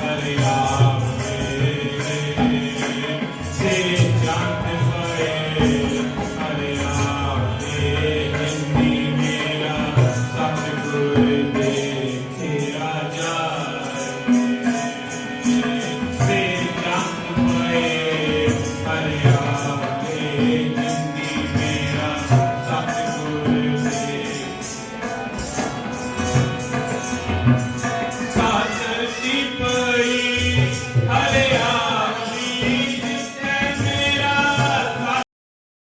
ਹਰਿਆਵੇ ਸੇ ਜੰਤ